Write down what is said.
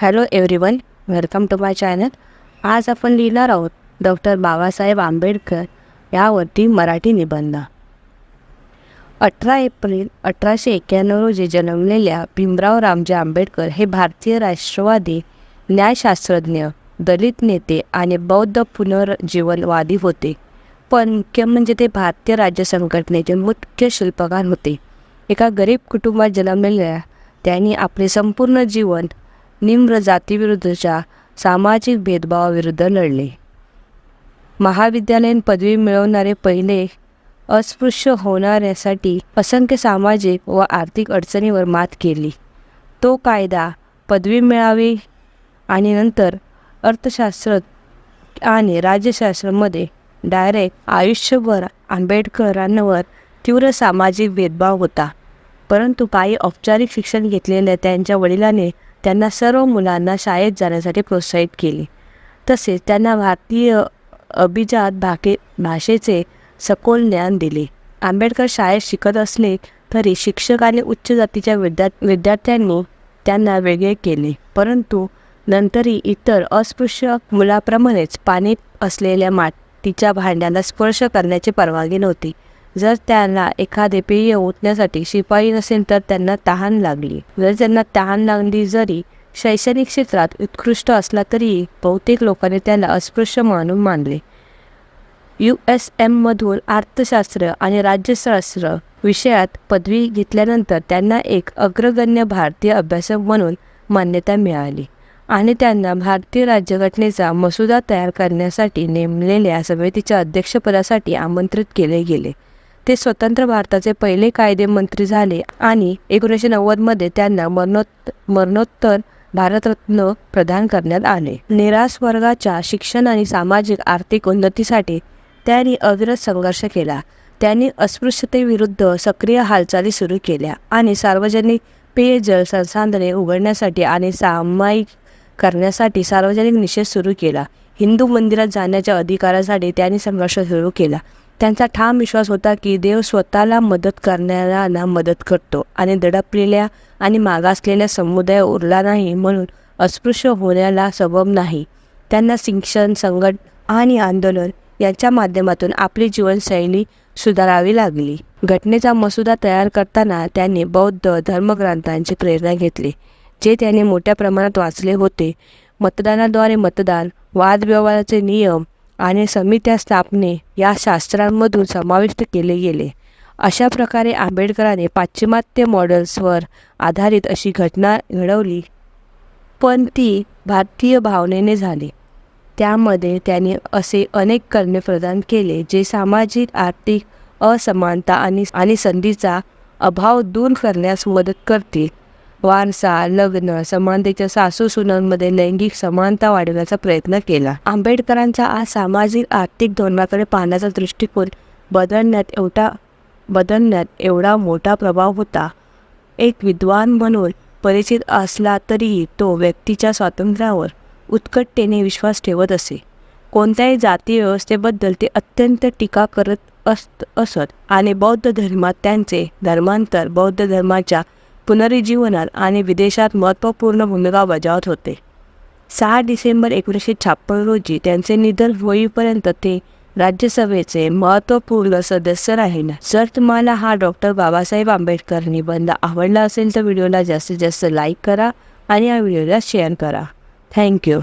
Hello everyone welcome to my channel आज आपण लिहिणार आहोत डॉक्टर बाबासाहेब आंबेडकर यावरती मराठी निबंध. अठरा एप्रिल अठराशे एक्क्याण्णव रोजी जन्मलेल्या भीमराव रामजी आंबेडकर हे भारतीय राष्ट्रवादी न्यायशास्त्रज्ञ दलित नेते आणि बौद्ध पुनर्जीवनवादी होते. पण मुख्य म्हणजे ते भारतीय राज्य संघटनेचे मुख्य शिल्पकार होते. एका गरीब कुटुंबात जन्मलेल्या त्यांनी आपले संपूर्ण जीवन निम्र जातीविरुद्धच्या सामाजिक भेदभावाविरुद्ध लढले. महाविद्यालयीन पदवी मिळवणारे पहिले अस्पृश्य होणाऱ्यासाठी असंख्य सामाजिक व आर्थिक अडचणीवर मात केली. तो कायदा पदवी मिळावी आणि नंतर अर्थशास्त्र आणि राज्यशास्त्रामध्ये डायरेक्ट आयुष्यभर आंबेडकरांवर तीव्र सामाजिक भेदभाव होता. परंतु काही औपचारिक शिक्षण घेतलेल्या त्यांच्या वडिलांनी त्यांना सर्व मुलांना शाळेत जाण्यासाठी प्रोत्साहित केले. तसेच त्यांना भारतीय अभिजात भाके भाषेचे सखोल ज्ञान दिले. आंबेडकर शाळेत शिकत असले तरी शिक्षक आणि उच्च जातीच्या विद्या विद्यार्थ्यांनी त्यांना वेगळे केले. परंतु नंतरही इतर अस्पृश्य मुलाप्रमाणेच पाणी असलेल्या मातीच्या भांड्याला स्पर्श करण्याची परवानगी नव्हती. जर त्यांना एखादे पेय ओतण्यासाठी शिपाई नसेल तर त्यांना तहान लागली. जर त्यांना तहान लागली जरी शैक्षणिक क्षेत्रात उत्कृष्ट असला तरीही बहुतेक लोकांनी त्याला अस्पृश्य मानून मानले. यू एस एममधून अर्थशास्त्र आणि राज्यशास्त्र विषयात पदवी घेतल्यानंतर त्यांना एक अग्रगण्य भारतीय अभ्यासक म्हणून मान्यता मिळाली आणि त्यांना भारतीय राज्यघटनेचा मसुदा तयार करण्यासाठी नेमलेल्या समितीच्या अध्यक्षपदासाठी आमंत्रित केले गेले. ते स्वतंत्र भारताचे पहिले कायदेमंत्री झाले आणि एकोणीसशे नव्वदमध्ये त्यांना मरणोत् मरणोत्तर भारतरत्न प्रदान करण्यात आले. निराश वर्गाच्या शिक्षण आणि सामाजिक आर्थिक उन्नतीसाठी त्यांनी अविरत संघर्ष केला. त्यांनी अस्पृश्यतेविरुद्ध सक्रिय हालचाली सुरू केल्या आणि सार्वजनिक पेयजल संसाधने उघडण्यासाठी आणि सामायिक करण्यासाठी सार्वजनिक निषेध सुरू केला. हिंदू मंदिरात जाण्याच्या अधिकारासाठी त्यांनी संघर्ष सुरू केला. त्यांचा ठाम विश्वास होता की देव स्वतःला मदत करणाऱ्यांना मदत करतो आणि दडपलेल्या आणि मागासलेल्या समुदाय उरला नाही म्हणून अस्पृश्य होण्याला सबब नाही. त्यांना शिक्षण संघट आणि आंदोलन यांच्या माध्यमातून आपली जीवनशैली सुधारावी लागली. घटनेचा मसुदा तयार करताना त्यांनी बौद्ध धर्मग्रंथांची प्रेरणा घेतली जे त्यांनी मोठ्या प्रमाणात वाचले होते. मतदानाद्वारे मतदान वादव्यवहाराचे नियम आणि समित्या स्थापने या शास्त्रांमधून समाविष्ट केले गेले. अशा प्रकारे आंबेडकरांनी पाश्चिमात्य मॉडेल्सवर आधारित अशी घटना घडवली. पण ती भारतीय भावनेने झाली. त्यामध्ये त्यांनी असे अनेक कर्मे प्रदान केले जे सामाजिक आर्थिक असमानता आणि आणि संधीचा अभाव दूर करण्यास मदत करतील. वारसा लग्न समानतेच्या सासू सुनांमध्ये लैंगिक समानता वाढवण्याचा प्रयत्न केला. आंबेडकरांचा आज सामाजिक आर्थिक धोरणाकडे पाहण्याचा दृष्टिकोन बदलण्यात एवढा बदलण्यात एवढा मोठा प्रभाव होता. एक विद्वान म्हणून परिचित असला तरीही तो व्यक्तीच्या स्वातंत्र्यावर उत्कटतेने विश्वास ठेवत असे. कोणत्याही जाती व्यवस्थेबद्दल ते अत्यंत टीका करत असत असत आणि बौद्ध धर्मात त्यांचे धर्मांतर बौद्ध धर्माच्या पुनरुज्जीवनात आणि विदेशात महत्त्वपूर्ण भूमिका बजावत होते. सहा डिसेंबर एकोणीसशे छप्पन रोजी त्यांचे निधन होईपर्यंत ते राज्यसभेचे महत्त्वपूर्ण सदस्य राहिले. जर तुम्हाला हा डॉक्टर बाबासाहेब आंबेडकर निबंध आवडला असेल तर व्हिडिओला जास्तीत जास्त लाईक करा आणि या व्हिडिओला शेअर करा. थँक्यू.